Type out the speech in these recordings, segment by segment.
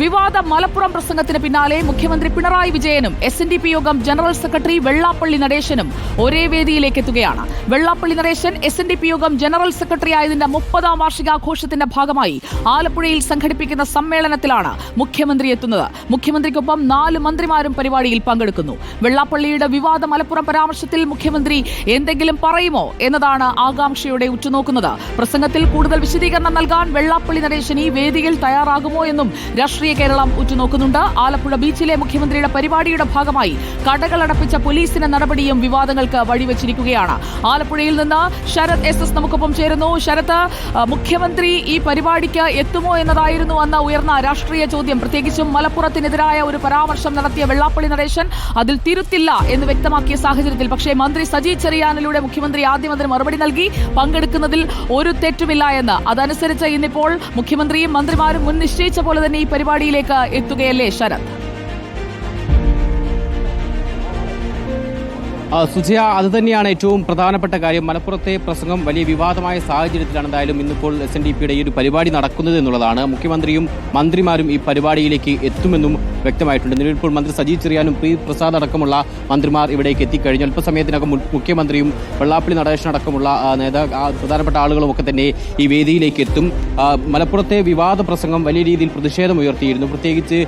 വിവാദ മലപ്പുറം പ്രസംഗത്തിന് പിന്നാലെ മുഖ്യമന്ത്രി പിണറായി വിജയനും എസ് എൻ ഡി പി യോഗം ജനറൽ സെക്രട്ടറി വെള്ളാപ്പള്ളി നടേശനും ഒരേ വേദിയിലേക്ക് എത്തുകയാണ്. Vellappally Natesan S N D P യോഗം ജനറൽ സെക്രട്ടറി ആയതിന്റെ മുപ്പതാം വാർഷികാഘോഷത്തിന്റെ ഭാഗമായി ആലപ്പുഴയിൽ സംഘടിപ്പിക്കുന്ന സമ്മേളനത്തിലാണ് മുഖ്യമന്ത്രി എത്തുന്നത്. മുഖ്യമന്ത്രിക്കൊപ്പം നാല് മന്ത്രിമാരും പരിപാടിയിൽ പങ്കെടുക്കുന്നു. വെള്ളാപ്പള്ളിയുടെ വിവാദ മലപ്പുറം പരാമർശത്തിൽ മുഖ്യമന്ത്രി എന്തെങ്കിലും പറയുമോ എന്നതാണ് ആകാംക്ഷയോടെ ഉറ്റുനോക്കുന്നത്. പ്രസംഗത്തിൽ കൂടുതൽ വിശദീകരണം നൽകാൻ വെള്ളാപ്പള്ളി നടേശൻ ഈ വേദിയിൽ തയ്യാറാകുമോ എന്നും കേരളം ഉറ്റുനോക്കുന്നുണ്ട്. ആലപ്പുഴ ബീച്ചിലെ മുഖ്യമന്ത്രിയുടെ പരിപാടിയുടെ ഭാഗമായി കടകളടപ്പിച്ച പോലീസിന്റെ നടപടിയും വിവാദങ്ങൾക്ക് വഴിവെച്ചിരിക്കുകയാണ്. ആലപ്പുഴയിൽ നിന്ന് ശരത് എസ് എസ് നമുക്കൊപ്പം ചേരുന്നു. ശരത് മുഖ്യമന്ത്രി ഈ പരിപാടിക്ക് എത്തുമോ എന്നതായിരുന്നു അന്ന് ഉയർന്ന രാഷ്ട്രീയ ചോദ്യം. പ്രത്യേകിച്ചും മലപ്പുറത്തിനെതിരായ ഒരു പരാമർശം നടത്തിയ വെള്ളാപ്പള്ളി നടേശൻ അതിൽ തിരുത്തില്ല എന്ന് വ്യക്തമാക്കിയ സാഹചര്യത്തിൽ. പക്ഷേ മന്ത്രി സജി ചെറിയാനിലൂടെ മുഖ്യമന്ത്രി ആദ്യം അതിന് മറുപടി നൽകി. പങ്കെടുക്കുന്നതിൽ ഒരു തെറ്റുമില്ല എന്ന്. അതനുസരിച്ച് ഇന്നിപ്പോൾ മുഖ്യമന്ത്രിയും മന്ത്രിമാരും മുൻ നിശ്ചയിച്ച പോലെ തന്നെ ഈ പരിപാടിയിലേക്ക് എത്തുകയല്ലേ ശരത്? സുജയ അത് തന്നെയാണ് ഏറ്റവും പ്രധാനപ്പെട്ട കാര്യം. മലപ്പുറത്തെ പ്രസംഗം വലിയ വിവാദമായ സാഹചര്യത്തിലാണ് എന്തായാലും ഇന്നിപ്പോൾ എസ് എൻ ഡി പിയുടെ ഈ ഒരു പരിപാടി നടക്കുന്നത് എന്നുള്ളതാണ്. മുഖ്യമന്ത്രിയും മന്ത്രിമാരും ഈ പരിപാടിയിലേക്ക് എത്തുമെന്നും വ്യക്തമായിട്ടുണ്ട്. നിലവിൽ ഇപ്പോൾ മന്ത്രി സജി ചെറിയാനും പ്രീ പ്രസാദ് അടക്കമുള്ള മന്ത്രിമാർ ഇവിടേക്ക് എത്തിക്കഴിഞ്ഞു. അല്പസമയത്തിനകം മുഖ്യമന്ത്രിയും വെള്ളാപ്പള്ളി നടേശൻ അടക്കമുള്ള നേതാ പ്രധാനപ്പെട്ട ആളുകളും ഒക്കെ തന്നെ ഈ വേദിയിലേക്ക് എത്തും. മലപ്പുറത്തെ വിവാദ പ്രസംഗം വലിയ രീതിയിൽ പ്രതിഷേധം ഉയർത്തിയിരുന്നു. പ്രത്യേകിച്ച്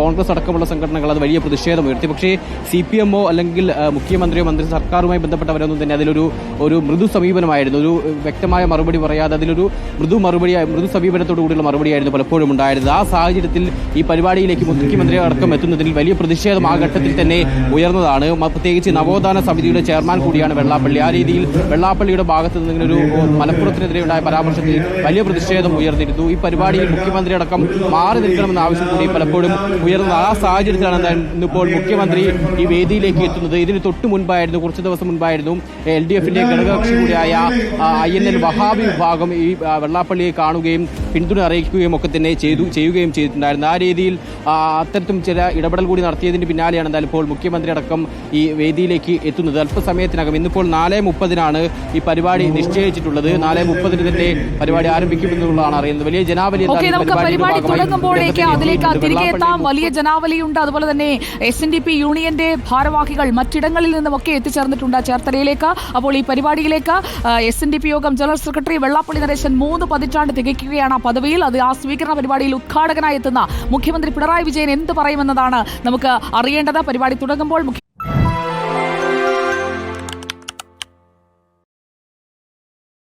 കോൺഗ്രസ് അടക്കമുള്ള സംഘടനകൾ അത് വലിയ പ്രതിഷേധം ഉയർത്തി. പക്ഷേ സി പി എമ്മോ അല്ലെങ്കിൽ മുഖ്യമന്ത്രിയോ മന്ത്രി സർക്കാരുമായി ബന്ധപ്പെട്ടവരൊന്നും തന്നെ അതിലൊരു ഒരു മൃദു സമീപനമായിരുന്നു. ഒരു വ്യക്തമായ മറുപടി പറയാതെ അതിലൊരു മൃദു മറുപടി മൃദു സമീപനത്തോടു കൂടിയുള്ള മറുപടിയായിരുന്നു പലപ്പോഴും ഉണ്ടായിരുന്നത്. ആ സാഹചര്യത്തിൽ ഈ പരിപാടിയിലേക്ക് മുഖ്യമന്ത്രി അടക്കം എത്തുന്നതിൽ വലിയ പ്രതിഷേധം ആ ഘട്ടത്തിൽ തന്നെ ഉയർന്നതാണ്. പ്രത്യേകിച്ച് നവോത്ഥാന സമിതിയുടെ ചെയർമാൻ കൂടിയാണ് വെള്ളാപ്പള്ളി. ആ രീതിയിൽ വെള്ളാപ്പള്ളിയുടെ ഭാഗത്ത് നിന്ന് ഒരു മലപ്പുറത്തിനെതിരെ ഉണ്ടായ പരാമർശത്തിൽ വലിയ പ്രതിഷേധം ഉയർന്നിരുന്നു. ഈ പരിപാടിയിൽ മുഖ്യമന്ത്രി അടക്കം മാറി നിൽക്കണമെന്ന ആവശ്യം കൂടി പലപ്പോഴും ഉയർന്ന ആ സാഹചര്യത്തിലാണ് ഇന്നിപ്പോൾ മുഖ്യമന്ത്രി ഈ വേദിയിലേക്ക് എത്തുന്നത്. ഇതിന് തൊട്ട് മുൻപായിരുന്നു കുറച്ച് ദിവസം മുൻപായിരുന്നു എൽ ഡി എഫിന്റെ ഘടകകക്ഷി കൂടിയായ ഐ എൻ എൽ വഹാബി വിഭാഗം ഈ വെള്ളാപ്പള്ളിയെ കാണുകയും പിന്തുണ അറിയിക്കുകയും ഒക്കെ തന്നെ ചെയ്തു ചെയ്യുകയും ചെയ്തിട്ടുണ്ടായിരുന്നു. ആ രീതിയിൽ അത്തരത്തും ചില ഇടപെടൽ കൂടി നടത്തിയതിന് പിന്നാലെയാണ് എന്തായാലും ഇപ്പോൾ മുഖ്യമന്ത്രി അടക്കം ഈ വേദിയിലേക്ക് എത്തുന്നത്. അല്പസമയത്തിനകം ഇന്നിപ്പോൾ നാല് മുപ്പതിനാണ് ഈ പരിപാടി നിശ്ചയിച്ചിട്ടുള്ളത്. നാല് മുപ്പതിന് തന്നെ പരിപാടി ആരംഭിക്കുമെന്നുള്ളതാണ് അറിയുന്നത്. വലിയ ജനാവലി പരിപാടി തുടങ്ങുമ്പോഴേക്ക് അതിലേക്ക് എത്തിയിട്ടുണ്ട്. തിരികെ എത്താം. വലിയ ജനാവലിയുണ്ട്. അതുപോലെ തന്നെ എസ് എൻ ഡി പി യൂണിയന്റെ ഭാരവാഹികൾ മറ്റിടങ്ങളിൽ നിന്നുമൊക്കെ എത്തിച്ചേർന്നിട്ടുണ്ട് ചേർത്തലയിലേക്ക്. അപ്പോൾ ഈ പരിപാടിയിലേക്ക് എസ് എൻ ഡി പി യോഗം ജനറൽ സെക്രട്ടറി വെള്ളാപ്പള്ളി നരേശൻ മൂന്ന് പതിറ്റാണ്ട് തികയ്ക്കുകയാണ് ആ പദവിയിൽ. അത് ആ സ്വീകരണ പരിപാടിയിൽ ഉദ്ഘാടകനായി എത്തുന്ന മുഖ്യമന്ത്രി പിണറായി വിജയൻ എന്ത് പറയുമെന്നതാണ് നമുക്ക് അറിയേണ്ടത്. പരിപാടി തുടങ്ങുമ്പോൾ